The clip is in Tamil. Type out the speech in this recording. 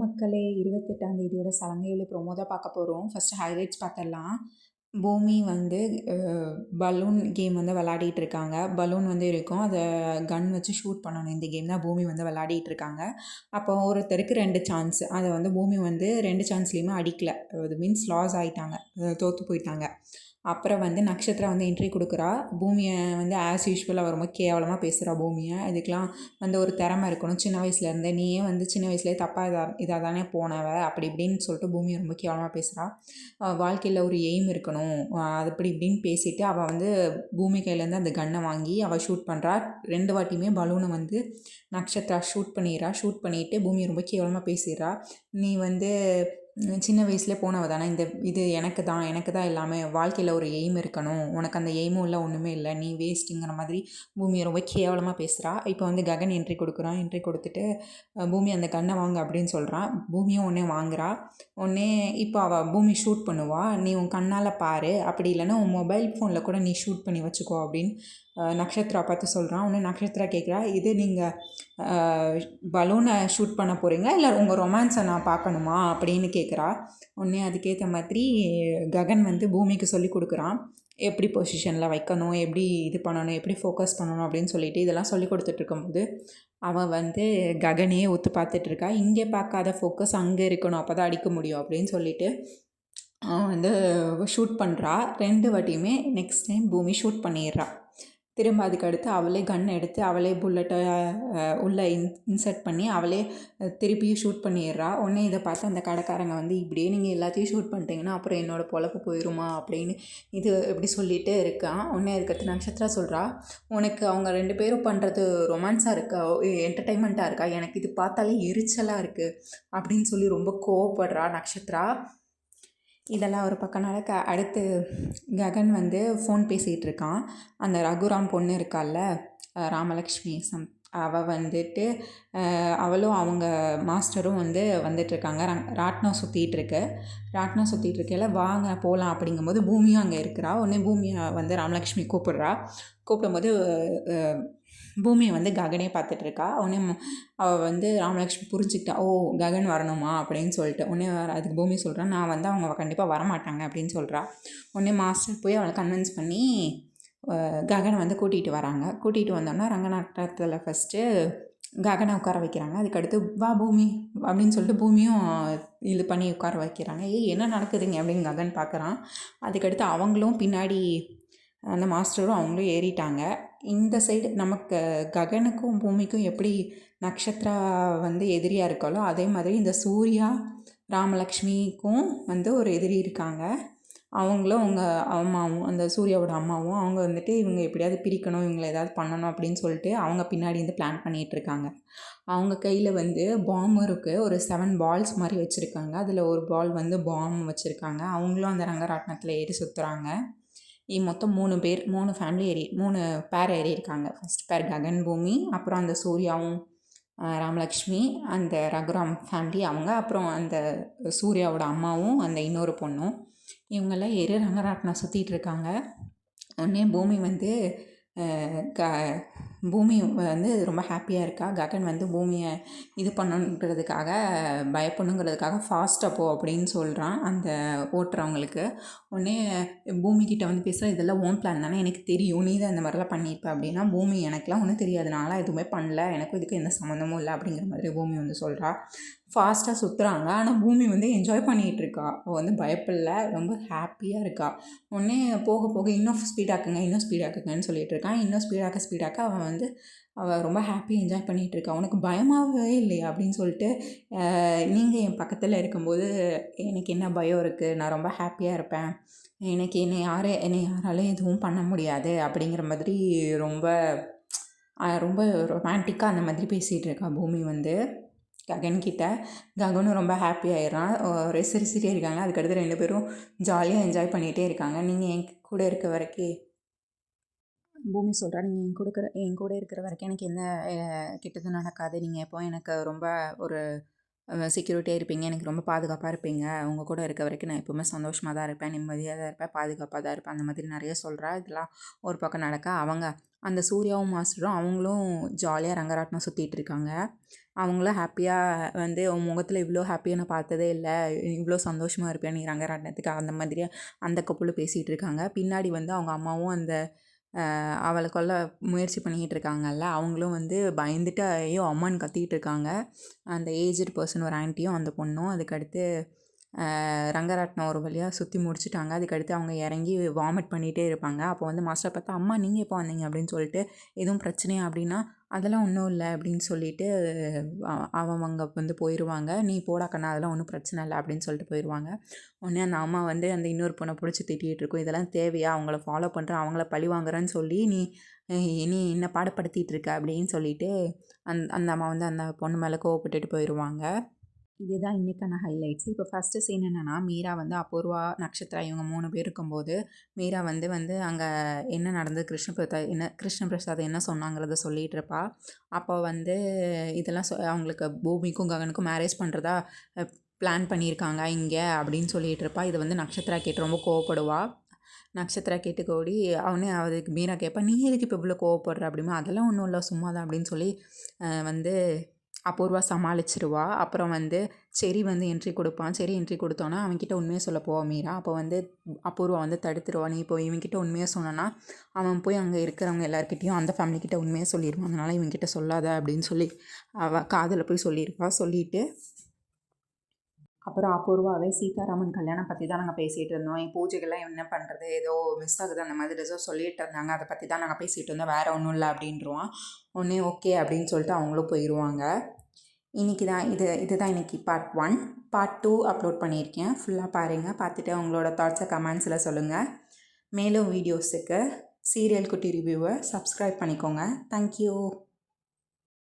மக்களே இருபத்தெட்டாம் தேதியோட சலங்கையில் ப்ரோமோ தான் பார்க்க போகிறோம் ஃபஸ்ட்டு ஹைலைட்ஸ் பார்த்துடலாம். பூமி வந்து பலூன் கேம் வந்து விளாடிட்டு இருக்காங்க. பலூன் வந்து இருக்கும். அதை கன் வச்சு ஷூட் பண்ணணும். இந்த கேம் தான் பூமி வந்து விளாடிட்டு இருக்காங்க. அப்போ ஒருத்தருக்கு ரெண்டு சான்ஸ் அதை வந்து பூமி வந்து ரெண்டு சான்ஸ்லேயுமே அடிக்கலை. அது மீன்ஸ் லாஸ் ஆகிட்டாங்க தோற்று போயிட்டாங்க. அப்புறம் வந்து நக்ஷத்ரா வந்து என்ட்ரி கொடுக்குறா. பூமியை வந்து ஆஸ் யூஷுவல் அவர் ரொம்ப கேவலமாக பேசுகிறா பூமியை. இதுக்கெலாம் வந்து ஒரு திறமை இருக்கணும். சின்ன வயசுலேருந்தே நீயே வந்து சின்ன வயசுலேயே தப்பாக இதாக இதாக தானே போனவ. அப்படி இப்படின்னு சொல்லிட்டு பூமியை ரொம்ப கேவலமாக பேசுகிறா வாழ்க்கையில் ஒரு எய்ம் இருக்கணும். அது அப்படி இப்படின்னு பேசிவிட்டு அவள் வந்து பூமி கையிலேருந்து அந்த கன்னை வாங்கி அவள் ஷூட் பண்ணுறா ரெண்டு வாட்டியுமே பலூனை வந்து நக்ஷத்ரா ஷூட் பண்ணிடுறா ஷூட் பண்ணிவிட்டு பூமியை ரொம்ப கேவலமாக பேசிடுறா நீ வந்து சின்ன வயசுலேயே போனவ தானே இந்த இது எனக்கு தான் எனக்கு தான் எல்லாமே வாழ்க்கையில் ஒரு எய்ம் இருக்கணும். உனக்கு அந்த எய்மும் இல்லை ஒன்றுமே இல்லை. நீ வேஸ்ட்டுங்கிற மாதிரி பூமியை ரொம்ப கேவலமாக பேசுகிறா இப்போ வந்து ககன் என்ட்ரி கொடுக்குறான். என்ட்ரி கொடுத்துட்டு பூமி அந்த கண்ணை வாங்க அப்படின்னு சொல்கிறான் பூமியும் ஒன்றே வாங்குறா. உடனே இப்போ அவள் பூமி ஷூட் பண்ணுவா. நீ உன் கண்ணால் பாரு. அப்படி இல்லைன்னா உன் மொபைல் ஃபோனில் கூட நீ ஷூட் பண்ணி வச்சுக்கோ அப்படின்னு நக்ஷத்ரா பார்த்து சொல்கிறான் உடனே நக்ஷத்ரா கேட்குறா இது நீங்கள் பலூனை ஷூட் பண்ண போகிறீங்களா இல்லை உங்கள் ரொமான்ஸை நான் பார்க்கணுமா? அப்படின்னு கேட்குறா உடனே அதுக்கேற்ற மாதிரி ககன் வந்து பூமிக்கு சொல்லி கொடுக்குறான். எப்படி பொசிஷனில் வைக்கணும்? எப்படி இது பண்ணணும்? எப்படி ஃபோக்கஸ் பண்ணணும்? அப்படின்னு சொல்லிட்டு இதெல்லாம் சொல்லி கொடுத்துட்ருக்கும்போது அவன் வந்து ககனையே ஒத்து பார்த்துட்ருக்கா இங்கே பார்க்காத ஃபோக்கஸ் அங்கே இருக்கணும். அப்போ தான் அடிக்க முடியும் அப்படின்னு சொல்லிட்டு அவன் வந்து ஷூட் பண்ணுறா ரெண்டு வாட்டியுமே நெக்ஸ்ட் டைம் பூமி ஷூட் பண்ணிடுறா. திரும்ப அதுக்கு அடுத்து அவளே கன் எடுத்து அவளே புல்லட்டை உள்ளே இன் இன்சர்ட் பண்ணி அவளே திருப்பியும் ஷூட் பண்ணிடுறா. உடனே இதை பார்த்து அந்த கடைக்காரங்க வந்து இப்படியே நீங்கள் எல்லாத்தையும் ஷூட் பண்ணிட்டீங்கன்னா அப்புறம் என்னோடய பொழப்பு போயிடுமா அப்படின்னு இது எப்படி சொல்லிகிட்டே இருக்கான் உடனே இருக்கிறது நட்சத்திரா சொல்கிறா உனக்கு அவங்க ரெண்டு பேரும் பண்ணுறது ரொமான்ஸாக இருக்கா? என்டர்டைன்மெண்ட்டாக இருக்கா? எனக்கு இது பார்த்தாலே எரிச்சலாக இருக்குது அப்படின்னு சொல்லி ரொம்ப கோவப்படுறா நட்சத்திரா இதெல்லாம் ஒரு பக்கம் நடக்க அடுத்து ககன் வந்து ஃபோன் பேசிகிட்டு இருக்கான். அந்த ரகுராம் பொண்ணு இருக்கால்ல ராமலக்ஷ்மி சம் அவள் வந்துட்டு அவளும் அவங்க மாஸ்டரும் வந்து வந்துட்டுருக்காங்க ராட்னம் சுற்றிட்டுருக்கு ராட்னம் சுற்றிட்டுருக்கையில் வாங்க போகலாம் அப்படிங்கும்போது பூமியும் அங்கே இருக்கிறா. உடனே பூமியை வந்து ராமலக்ஷ்மி கூப்பிடுறா. கூப்பிடும்போது பூமியை வந்து ககனே பார்த்துட்ருக்கா. உடனே அவள் வந்து ராமலக்ஷ்மி புரிஞ்சுக்கிட்டா ஓ ககன் வரணுமா? அப்படின்னு சொல்லிட்டு உடனே அதுக்கு பூமி சொல்கிறான் நான் வந்து அவங்க கண்டிப்பாக வரமாட்டாங்க அப்படின்னு சொல்கிறா உடனே மாஸ்டர் போய் அவளை கன்வின்ஸ் பண்ணி ககனை வந்து கூட்டிகிட்டு வராங்க. கூட்டிகிட்டு வந்தோன்னா ரங்கநாட்டத்தில் ஃபஸ்ட்டு ககனை உட்கார வைக்கிறாங்க. அதுக்கடுத்து வா பூமி அப்படின்னு சொல்லிட்டு பூமியும் இது பண்ணி உட்கார வைக்கிறாங்க. ஏய் என்ன நடக்குதுங்க அப்படின்னு ககன் பார்க்குறான் அதுக்கடுத்து அவங்களும் பின்னாடி அந்த மாஸ்டரும் அவங்களும் ஏறிட்டாங்க. இந்த சைடு நமக்கு ககனுக்கும் பூமிக்கும் எப்படி நட்சத்திரா வந்து எதிரியாக இருக்காளோ அதே மாதிரி இந்த சூர்யா ராமலக்ஷ்மிக்கும் வந்து ஒரு எதிரி இருக்காங்க. அவங்களும் அவங்க அம்மாவும் அந்த சூர்யாவோட அம்மாவும் அவங்க வந்துட்டு இவங்க எப்படியாவது பிரிக்கணும் இவங்களை ஏதாவது பண்ணணும் அப்படின்னு சொல்லிட்டு அவங்க பின்னாடி இருந்து பிளான் பண்ணிகிட்ருக்காங்க அவங்க கையில் வந்து பாம் இருக்குது ஒரு செவன் பால்ஸ் மாதிரி வச்சுருக்காங்க. அதில் ஒரு பால் வந்து பாம் வச்சுருக்காங்க. அவங்களும் அந்த ரங்கராட்டினத்தில் ஏறி சுற்றுறாங்க மொத்தம் மூணு பேர் மூணு ஃபேமிலி ஏறி மூணு பேர் ஏறி இருக்காங்க. ஃபஸ்ட் பேர் ககன் பூமி அப்புறம் அந்த சூர்யாவும் ராமலக்ஷ்மி அந்த ரகுராம் ஃபேமிலி அவங்க அப்புறம் அந்த சூர்யாவோட அம்மாவும் அந்த இன்னொரு பொண்ணும். இவங்கெல்லாம் எரு ரங்கராட்டினம் சுற்றிட்டு இருக்காங்க உடனே பூமி வந்து க பூமி வந்து ரொம்ப ஹாப்பியாக இருக்கா? ககன் வந்து பூமியை இது பண்ணுன்றதுக்காக பயப்படணுங்கிறதுக்காக ஃபாஸ்ட்டாக போ அப்படின்னு சொல்கிறான் அந்த ஓட்டுறவங்களுக்கு உடனே பூமிக்கிட்ட வந்து பேசுகிற இதெல்லாம் ஓன் பிளான் தானே எனக்கு தெரியும். நீ தான் இந்த மாதிரிலாம் பண்ணியிருப்ப அப்படின்னா பூமி எனக்குலாம் ஒன்றும் தெரியாது. நான்லாம் எதுவுமே பண்ணல. எனக்கும் இதுக்கு எந்த சம்மந்தமும் இல்லை. அப்படிங்கிற மாதிரி பூமி வந்து சொல்கிறா ஃபாஸ்ட்டாக சுற்றுறாங்க ஆனால் பூமி வந்து என்ஜாய் பண்ணிகிட்டு இருக்கா அவள் வந்து பயப்படல. ரொம்ப ஹாப்பியாக இருக்கா. உடனே போக போக இன்னும் ஸ்பீடாக்குங்க இன்னும் ஸ்பீடாக்குங்கன்னு சொல்லிட்டு இருக்கான் இன்னும் ஸ்பீடாக்க ஸ்பீடாக்க அவன் வந்து அவள் ரொம்ப ஹாப்பியாக என்ஜாய் பண்ணிகிட்டு இருக்கா உனக்கு பயமாகவே இல்லையா? அப்படின்னு சொல்லிட்டு நீங்கள் என் பக்கத்தில் இருக்கும்போது எனக்கு என்ன பயம் இருக்குது நான் ரொம்ப ஹாப்பியாக இருப்பேன். எனக்கு என்னை யார் என்னை யாராலையும் எதுவும் பண்ண முடியாது. அப்படிங்கிற மாதிரி ரொம்ப ரொம்ப ரொமான்டிக்காக அந்த மாதிரி பேசிகிட்டு இருக்கா பூமி வந்து. ககன்கிட்ட ககனும் ரொம்ப ஹாப்பி ஆயிடுறான். ஒரு சிரிச்சிட்டே இருக்காங்க. அதுக்கடுத்து ரெண்டு பேரும் ஜாலியாக என்ஜாய் பண்ணிகிட்டே இருக்காங்க. நீங்கள் என் கூட இருக்க வரைக்கும் பூமி சொல்கிறா நீங்கள் என் கொடுக்குற என் கூட இருக்கிற வரைக்கும் எனக்கு எந்த கெட்டதும் நடக்காது. நீங்கள் எப்போ எனக்கு ரொம்ப ஒரு செக்யூரிட்டியாக இருப்பீங்க. எனக்கு ரொம்ப பாதுகாப்பாக இருப்பீங்க. உங்கள் கூட இருக்க வரைக்கும் நான் எப்போவுமே சந்தோஷமாக தான் இருப்பேன். நிம்மதியாக தான் இருப்பேன். பாதுகாப்பாக தான் இருப்பேன். அந்த மாதிரி நிறைய சொல்கிறா இதெல்லாம் ஒரு பக்கம் நடக்க. அவங்க அந்த சூர்யாவும் மாஸ்டரும் அவங்களும் ஜாலியாக ரங்கராட்டினம் சுற்றிட்டு இருக்காங்க அவங்களும் ஹாப்பியாக வந்து உன் முகத்தில் இவ்வளோ ஹாப்பியாக நான் பார்த்ததே இல்லை. இவ்வளோ சந்தோஷமாக இருப்பியா நீ ரங்கராட்டினத்துக்கு? அந்த மாதிரியே அந்த கப்புளும் பேசிகிட்டு இருக்காங்க பின்னாடி வந்து அவங்க அம்மாவும் அந்த அவளை கொல்ல முயற்சி பண்ணிக்கிட்டு இருக்காங்கல்ல அவங்களும் வந்து பயந்துட்டு ஐயோ அம்மான்னு கத்திக்கிட்டு இருக்காங்க அந்த ஏஜ்டு பர்சன் ஒரு ஆன்ட்டியும் அந்த பொண்ணும் அதுக்கடுத்து ரங்கராட்டினம் ஒரு வழியாக சுற்றி முடிச்சுட்டாங்க. அதுக்கடுத்து அவங்க இறங்கி வாமிட் பண்ணிகிட்டே இருப்பாங்க. அப்போ வந்து மாஸ்டர் பார்த்தா அம்மா நீங்கள் எப்போ வந்தீங்க? அப்படின்னு சொல்லிட்டு எதுவும் பிரச்சனையா? அப்படின்னா அதெல்லாம் ஒன்றும் இல்லை. அப்படின்னு சொல்லிட்டு அவங்க வந்து போயிடுவாங்க நீ போடா கண்ணா அதெல்லாம் ஒன்றும் பிரச்சனை இல்லை. அப்படின்னு சொல்லிட்டு போயிடுவாங்க உடனே அந்த அம்மா வந்து அந்த இன்னொரு பொண்ணை பிடிச்சி திட்டிகிட்டு இருக்கும். இதெல்லாம் தேவையா? அவங்கள ஃபாலோ பண்ணுறேன் அவங்கள பழி வாங்குறேன்னு சொல்லி நீ நீ என்ன பாடப்படுத்திகிட்டு இருக்க? அப்படின்னு சொல்லிட்டு அந் அந்த அம்மா வந்து அந்த பொண்ணு மேலே கோவப்பட்டுட்டு போயிடுவாங்க இதுதான் இன்றைக்கான ஹைலைட்ஸ் இப்போ ஃபஸ்ட்டு சீன் என்னென்னா மீரா வந்து அபூர்வா நட்சத்திரா இவங்க மூணு பேர் இருக்கும்போது மீரா வந்து வந்து அங்கே என்ன நடந்தது கிருஷ்ண பிரசாத் என்ன கிருஷ்ண பிரசாத் என்ன சொன்னாங்கிறத சொல்லிகிட்டு இருப்பா. அப்போ வந்து இதெல்லாம் சொ அவங்களுக்கு பூமிக்கும் ககனுக்கும் மேரேஜ் பண்ணுறதா பிளான் பண்ணியிருக்காங்க இங்கே அப்படின்னு சொல்லிகிட்டு இருப்பா. இதை வந்து நட்சத்திரா கேட்டு ரொம்ப கோவப்படுவா. நட்சத்திரா கேட்டு கோடி அவனே அதுக்கு மீரா கேட்பா நீ எதுக்கு இப்போ இவ்வளோ கோவப்படுற? அப்படிமா அதெல்லாம் ஒன்றும் இல்லை சும்மா தான் அப்படின்னு சொல்லி வந்து அபூர்வா சமாளிச்சிருவா. அப்புறம் வந்து செரி வந்து என்ட்ரி கொடுப்பான். செரி என்ட்ரி கொடுத்தோன்னா அவன்கிட்ட உண்மையை சொல்ல போவா மீரா அப்போ வந்து அபூர்வா வந்து தடுத்துருவா. நீ இப்போ இவன்கிட்ட உண்மையாக சொன்னனா அவன் போய் அங்கே இருக்கிறவங்க எல்லாருக்கிட்டையும் அந்த ஃபேமிலிக்கிட்ட உண்மையாக சொல்லிடுவான் அதனால் இவன்கிட்ட சொல்லாத அப்படின்னு சொல்லி அவள் காதில் போய் சொல்லியிருப்பா. சொல்லிட்டு அப்புறம் அபூர்வாவே சீதாராமன் கல்யாணம் பற்றி தான் நாங்கள் பேசிகிட்டு இருந்தோம். என் பூஜைகள்லாம் என்ன பண்ணுறது ஏதோ மிஸ் ஆகுது. அந்த மாதிரி ஏதோ சொல்லிட்டு இருந்தாங்க. அதை பற்றி தான் நாங்கள் பேசிகிட்டு இருந்தோம். வேறு ஒன்றும் இல்லை அப்படின்றான் ஒன்றே ஓகே அப்படின்னு சொல்லிட்டு அவங்களும் போயிடுவாங்க இன்றைக்கி தான் இது இதுதான் இன்றைக்கி part one part two upload பண்ணியிருக்கேன். ஃபுல்லாக பாருங்கள் பார்த்துட்டு உங்களோட தாட்ஸை கமெண்ட்ஸில் சொல்லுங்கள் மேலும் வீடியோஸுக்கு சீரியல் குட்டி ரிவ்யூவை சப்ஸ்கிரைப் பண்ணிக்கோங்க. தேங்க்யூ